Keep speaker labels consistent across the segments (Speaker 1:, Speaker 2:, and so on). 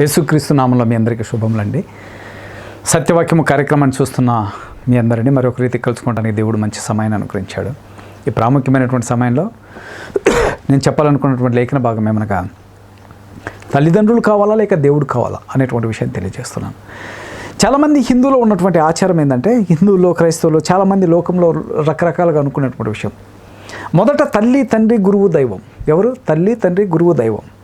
Speaker 1: యేసుక్రీస్తు నామంలో మీ అందరికీ శుభములండి. సత్యవాక్యము కార్యక్రమాన్ని చూస్తున్న మీ అందరినీ మరొక రీతి కలుసుకోవడానికి దేవుడు మంచి సమయాన్ని అనుగ్రహించాడు. ఈ ప్రాముఖ్యమైనటువంటి సమయంలో నేను చెప్పాలనుకున్నటువంటి లేఖన భాగం ఏమనగా తల్లిదండ్రులు కావాలా లేక దేవుడు కావాలా అనేటువంటి విషయం తెలియజేస్తున్నాను. చాలామంది హిందువులో ఉన్నటువంటి ఆచారం ఏంటంటే హిందువులో క్రైస్తవులు చాలామంది లోకంలో రకరకాలుగా అనుకునేటువంటి విషయం. మొదట తల్లి తండ్రి గురువు దైవం. ఎవరు? తల్లి తండ్రి గురువు దైవం.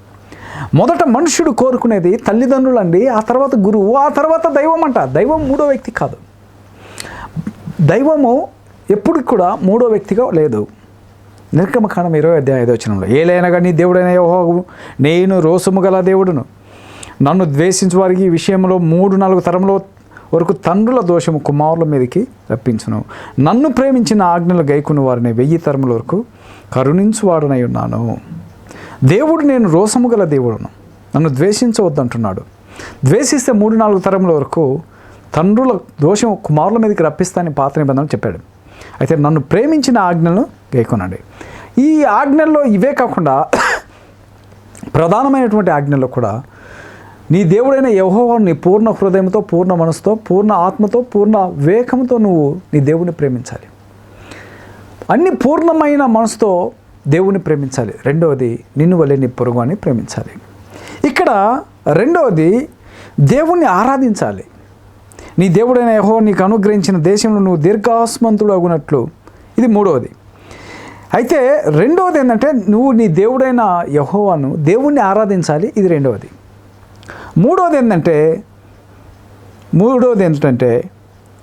Speaker 1: మొదట మనుషుడు కోరుకునేది తల్లిదండ్రులు అండి ఆ తర్వాత గురువు ఆ తర్వాత దైవం అంట దైవం మూడో వ్యక్తి కాదు. దైవము ఎప్పుడు కూడా మూడో వ్యక్తిగా లేదు. నిర్గమకాండం ఇరవై అధ్యాయ ఐదో వచనంలో ఏలైనగా నీ దేవుడైన యోహోగు నేను రోసము గల దేవుడును. నన్ను ద్వేషించు వారికి ఈ విషయంలో మూడు నాలుగు తరంలో వరకు తండ్రుల దోషము కుమారుల మీదకి రప్పించును. నన్ను ప్రేమించిన ఆజ్ఞలు గైకున్న వారిని వెయ్యి తరముల వరకు కరుణించువాడనై ఉన్నాను. దేవుడు నేను రోసము గల దేవుడును. నన్ను ద్వేషించవద్దంటున్నాడు. ద్వేషిస్తే మూడు నాలుగు తరముల వరకు తండ్రుల దోషం కుమారుల మీదకి రప్పిస్తానని పాత నిబంధనలు చెప్పాడు. అయితే నన్ను ప్రేమించిన ఆజ్ఞలను గైకొనండి. ఈ ఆజ్ఞల్లో ఇవే కాకుండా ప్రధానమైనటువంటి ఆజ్ఞల్లో కూడా నీ దేవుడైన యహోవాను నీ పూర్ణ హృదయంతో పూర్ణ మనసుతో పూర్ణ ఆత్మతో పూర్ణ వివేకంతో నువ్వు నీ దేవుడిని ప్రేమించాలి. అన్ని పూర్ణమైన మనసుతో దేవుని ప్రేమించాలి. రెండవది నిన్ను వలె నీ పొరుగు అని ప్రేమించాలి. ఇక్కడ రెండవది దేవుణ్ణి ఆరాధించాలి. నీ దేవుడైన యహో నీకు అనుగ్రహించిన దేశంలో నువ్వు దీర్ఘాస్మంతుడు అగునట్లు. ఇది మూడవది. అయితే రెండవది ఏంటంటే నువ్వు నీ దేవుడైన యహోవాను దేవుణ్ణి ఆరాధించాలి. ఇది రెండవది. మూడవది ఏంటంటే మూడవది ఏంటంటే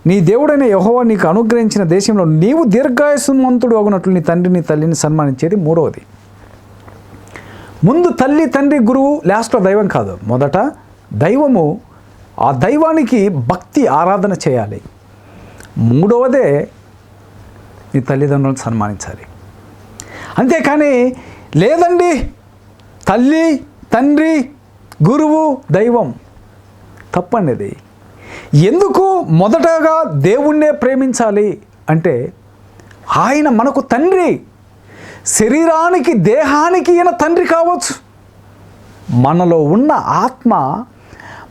Speaker 1: నీ దేవుడైన యహోవా నీకు అనుగ్రహించిన దేశంలో నీవు దీర్ఘాయుసుమంతుడు అగునట్లు నీ తండ్రిని తల్లిని సన్మానించేది మూడవది. ముందు తల్లి తండ్రి గురువు లాస్ట్లో దైవం కాదు. మొదట దైవము ఆ దైవానికి భక్తి ఆరాధన చేయాలి. మూడవదే నీ తల్లిదండ్రులను సన్మానించాలి. అంతేకాని లేదండి తల్లి తండ్రి గురువు దైవం తప్పండి ఎందుకు మొదటగా దేవుణ్ణే ప్రేమించాలి అంటే ఆయన మనకు తండ్రి. శరీరానికి దేహానికి ఈయన తండ్రి కావచ్చు. మనలో ఉన్న ఆత్మ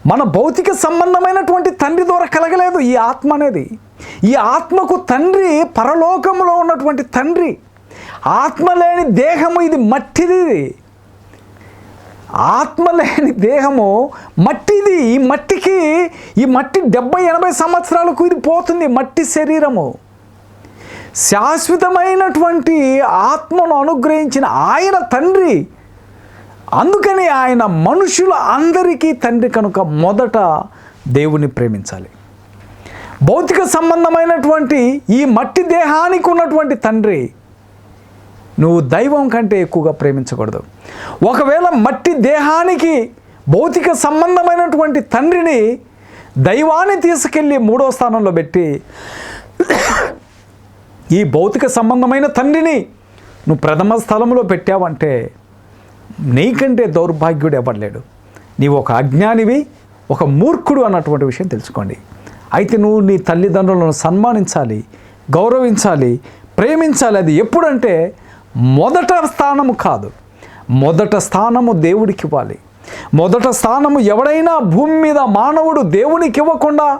Speaker 1: మన భౌతిక సంబంధమైనటువంటి తండ్రి ద్వారా కలగలేదు ఈ ఆత్మ అనేది. ఈ ఆత్మకు తండ్రి పరలోకంలో ఉన్నటువంటి తండ్రి. ఆత్మ లేని దేహము ఇది మట్టిది. ఇది ఆత్మ లేని దేహము మట్టిది. ఈ మట్టికి ఈ మట్టి డెబ్బై ఎనభై సంవత్సరాలకు ఇది పోతుంది మట్టి శరీరము. శాశ్వతమైనటువంటి ఆత్మను అనుగ్రహించిన ఆయన తండ్రి. అందుకని ఆయన మనుషుల అందరికీ తండ్రి కనుక మొదట దేవుని ప్రేమించాలి. భౌతిక సంబంధమైనటువంటి ఈ మట్టి దేహానికి ఉన్నటువంటి తండ్రి నువ్వు దైవం కంటే ఎక్కువగా ప్రేమించకూడదు. ఒకవేళ మట్టి దేహానికి భౌతిక సంబంధమైనటువంటి తండ్రిని దైవాన్ని తీసుకెళ్ళి మూడో స్థానంలో పెట్టి ఈ భౌతిక సంబంధమైన తండ్రిని నువ్వు ప్రథమ స్థలంలో పెట్టావంటే నీకంటే దౌర్భాగ్యుడు ఎవడలేడు నీవు ఒక అజ్ఞానివి ఒక మూర్ఖుడు అన్నటువంటి విషయం తెలుసుకోండి. అయితే నువ్వు నీ తల్లిదండ్రులను సన్మానించాలి గౌరవించాలి ప్రేమించాలి. అది ఎప్పుడంటే మొదట స్థానము కాదు. మొదట స్థానము దేవుడికి ఇవ్వాలి మొదట స్థానము ఎవడైనా భూమి మీద మానవుడు దేవునికి ఇవ్వకుండా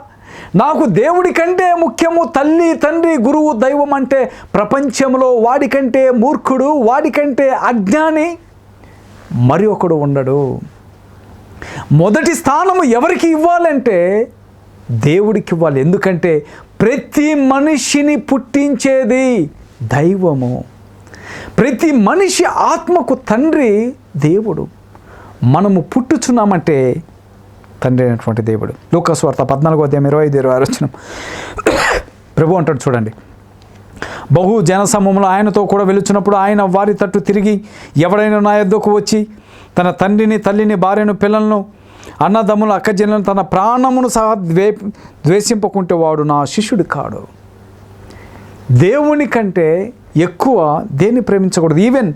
Speaker 1: నాకు దేవుడి కంటే ముఖ్యము తల్లి తండ్రి గురువు దైవం అంటే ప్రపంచంలో వాడికంటే మూర్ఖుడు వాడికంటే అజ్ఞాని మరి ఒకడు ఉండడు. మొదటి స్థానము ఎవరికి ఇవ్వాలంటే దేవుడికి ఇవ్వాలి ఎందుకంటే ప్రతి మనిషిని పుట్టించేది దైవము. ప్రతి మనిషి ఆత్మకు తండ్రి దేవుడు. మనము పుట్టుచున్నామంటే తండ్రి అయినటువంటి దేవుడు. లోకస్వార్త పద్నాలుగో అధ్యాయం ఇరవై ఐదు ఇరవై ఆరు వచ్చిన ప్రభు అంటాడు చూడండి. బహు జనసమూహంలో ఆయనతో కూడా వెలుచున్నప్పుడు ఆయన వారి తట్టు తిరిగి ఎవడైనా నా ఎద్దుకు వచ్చి తన తండ్రిని తల్లిని భార్యను పిల్లలను అన్నదమ్ములు అక్కజనులను తన ప్రాణమును సహా ద్వే ద్వేషింపకుంటే వాడు నా శిష్యుడు కాడు. దేవుని కంటే ఎక్కువ దేన్ని ప్రేమించకూడదు? Even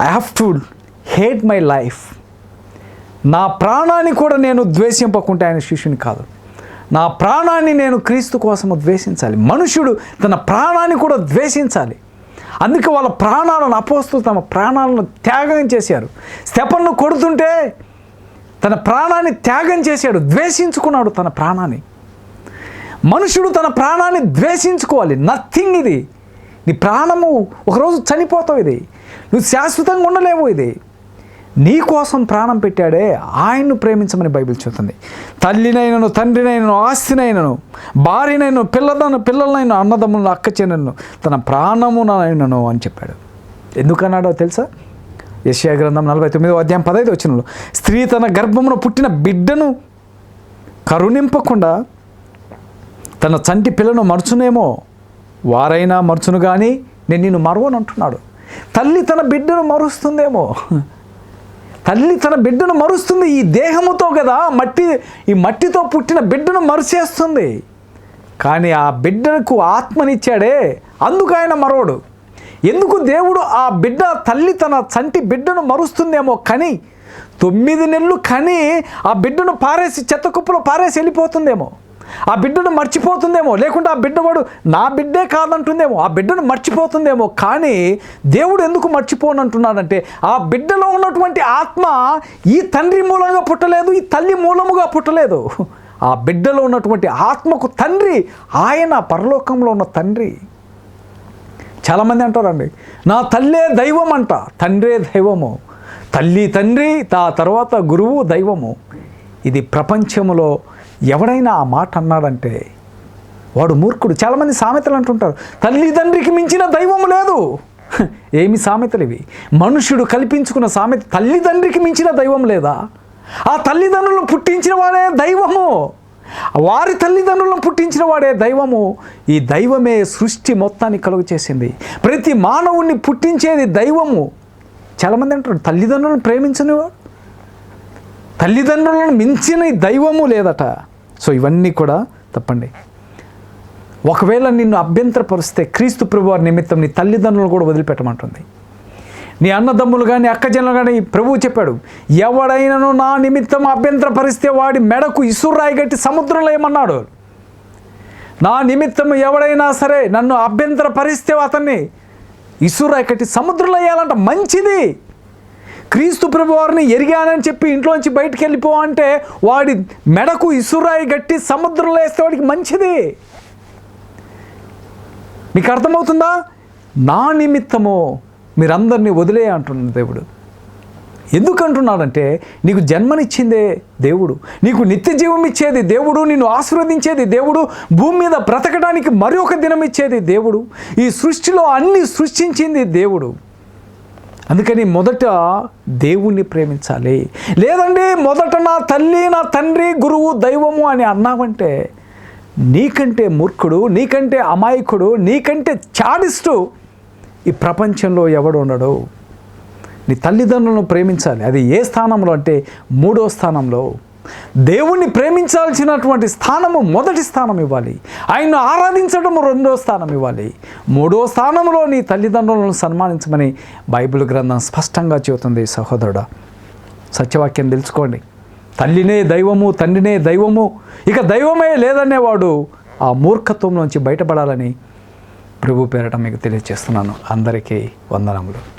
Speaker 1: I have to hate my life నా ప్రాణాన్ని కూడా నేను ద్వేషింపకుంటే ఆయన శిష్యుని కాదు. నా ప్రాణాన్ని నేను క్రీస్తు కోసము ద్వేషించాలి. మనుషుడు తన ప్రాణాన్ని కూడా ద్వేషించాలి. అందుకే వాళ్ళ ప్రాణాలను అపోస్తూ తమ ప్రాణాలను త్యాగం చేశారు. స్టెపన్ను కొడుతుంటే తన ప్రాణాన్ని త్యాగం చేశాడు. ద్వేషించుకున్నాడు తన ప్రాణాన్ని. మనుషుడు తన ప్రాణాన్ని ద్వేషించుకోవాలి. నథింగ్ ఇది. నీ ప్రాణము ఒకరోజు చనిపోతావు ఇది. నువ్వు శాశ్వతంగా ఉండలేవు ఇది. నీ కోసం ప్రాణం పెట్టాడే ఆయన్ను ప్రేమించమని బైబిల్ చెబుతుంది. తల్లినైనను తండ్రినైనను ఆస్తినైనను భార్యనైనను పిల్లదను పిల్లలైన అన్నదమ్ములను అక్క చెన్నెను తన ప్రాణమునైనను అని చెప్పాడు. ఎందుకన్నాడో తెలుసా? యశ్యా గ్రంథం నలభై తొమ్మిదో అధ్యాయం పదైదు వచ్చినలో స్త్రీ తన గర్భమున పుట్టిన బిడ్డను కరుణింపకుండా తన చంటి పిల్లను మరుచునేమో వారైనా మరుచును కానీ నేను నిన్ను మరవను అంటున్నాడు. తల్లి తన బిడ్డను మరుస్తుందేమో. తల్లి తన బిడ్డను మరుస్తుంది ఈ దేహముతో కదా మట్టి ఈ మట్టితో పుట్టిన బిడ్డను మరిచేస్తుంది. కానీ ఆ బిడ్డకు ఆత్మనిచ్చాడే అందుకు ఆయన మరవడు. ఎందుకు దేవుడు ఆ బిడ్డ తల్లి తన చంటి బిడ్డను మరుస్తుందేమో కని తొమ్మిది నెలలు కని ఆ బిడ్డను పారేసి చెత్త కుప్పలో పారేసి వెళ్ళిపోతుందేమో. ఆ బిడ్డను మర్చిపోతుందేమో. లేకుంటే ఆ బిడ్డవాడు నా బిడ్డే కాదంటుందేమో. ఆ బిడ్డను మర్చిపోతుందేమో. కానీ దేవుడు ఎందుకు మర్చిపోనంటున్నాడంటే ఆ బిడ్డలో ఉన్నటువంటి ఆత్మ ఈ తండ్రి మూలంగా పుట్టలేదు ఈ తల్లి మూలముగా పుట్టలేదు. ఆ బిడ్డలో ఉన్నటువంటి ఆత్మకు తండ్రి ఆయన పరలోకంలో ఉన్న తండ్రి. చాలామంది అంటారండి నా తల్లే దైవం అంట తండ్రే దైవము. తల్లి తండ్రి తా తర్వాత గురువు దైవము. ఇది ప్రపంచంలో ఎవడైనా ఆ మాట అన్నాడంటే వాడు మూర్ఖుడు. చాలామంది సామెతలు అంటుంటారు తల్లిదండ్రికి మించిన దైవం లేదు. ఏమి సామెతలు ఇవి? మనుషుడు కల్పించుకున్న సామెత తల్లిదండ్రికి మించిన దైవం లేదా? ఆ తల్లిదండ్రులను పుట్టించిన వాడే దైవము. వారి తల్లిదండ్రులను పుట్టించిన వాడే దైవము. ఈ దైవమే సృష్టి మొత్తాన్ని కలుగు చేసింది. ప్రతి మానవుణ్ణి పుట్టించేది దైవము. చాలామంది అంటారు తల్లిదండ్రులను ప్రేమించనివాడు? తల్లిదండ్రులను మించిన దైవము లేదట. సో ఇవన్నీ కూడా తప్పండి. ఒకవేళ నిన్ను అభ్యంతరపరిస్తే క్రీస్తు ప్రభువారి నిమిత్తం నీ తల్లిదండ్రులను కూడా వదిలిపెట్టమంటుంది. నీ అన్నదమ్ములు కానీ అక్కజనులు కానీ ప్రభువు చెప్పాడు ఎవడైనను నా నిమిత్తం అభ్యంతరపరిస్తే వాడి మెడకు ఇసురాయి గట్టి సముద్రంలో ఏమన్నాడు? నా నిమిత్తం ఎవడైనా సరే నన్ను అభ్యంతరపరిస్తే అతన్ని ఇసురాయి కట్టి సముద్రంలో వేయాలంట. మంచిది. క్రీస్తు ప్రభువారిని ఎరిగానని చెప్పి ఇంట్లోంచి బయటికి వెళ్ళిపో అంటే వాడి మెడకు ఇసురాయి గట్టి సముద్రంలో వేస్తే వాడికి మంచిది. మీకు అర్థమవుతుందా? నా నిమిత్తము మీరందరినీ వదిలే అంటున్నాడు దేవుడు. ఎందుకు అంటున్నాడంటే నీకు జన్మనిచ్చిందే దేవుడు. నీకు నిత్య జీవం ఇచ్చేది దేవుడు. నిన్ను ఆశీర్వదించేది దేవుడు. భూమి మీద బ్రతకడానికి మరి ఒక దినం ఇచ్చేది దేవుడు. ఈ సృష్టిలో అన్ని సృష్టించింది దేవుడు. అందుకని మొదట దేవుణ్ణి ప్రేమించాలి. లేదండి మొదట నా తల్లి నా తండ్రి గురువు దైవము అని అన్నావంటే నీకంటే మూర్ఖుడు నీకంటే అమాయకుడు నీకంటే చాడిస్టు ఈ ప్రపంచంలో ఎవడు ఉండడు. నీ తల్లిదండ్రులను ప్రేమించాలి. అది ఏ స్థానంలో అంటే మూడో స్థానంలో. దేవుణ్ణి ప్రేమించాల్సినటువంటి స్థానము మొదటి స్థానం ఇవ్వాలి. ఆయన్ను ఆరాధించడం రెండో స్థానం ఇవ్వాలి. మూడో స్థానంలో నీ తల్లిదండ్రులను సన్మానించమని బైబిల్ గ్రంథం స్పష్టంగా చెబుతుంది సహోదరుడు. సత్యవాక్యం తెలుసుకోండి. తల్లినే దైవము తండ్రినే దైవము ఇక దైవమే లేదనేవాడు ఆ మూర్ఖత్వం నుంచి బయటపడాలని ప్రభు పేరట మీకు తెలియజేస్తున్నాను అందరికీ వందనములు.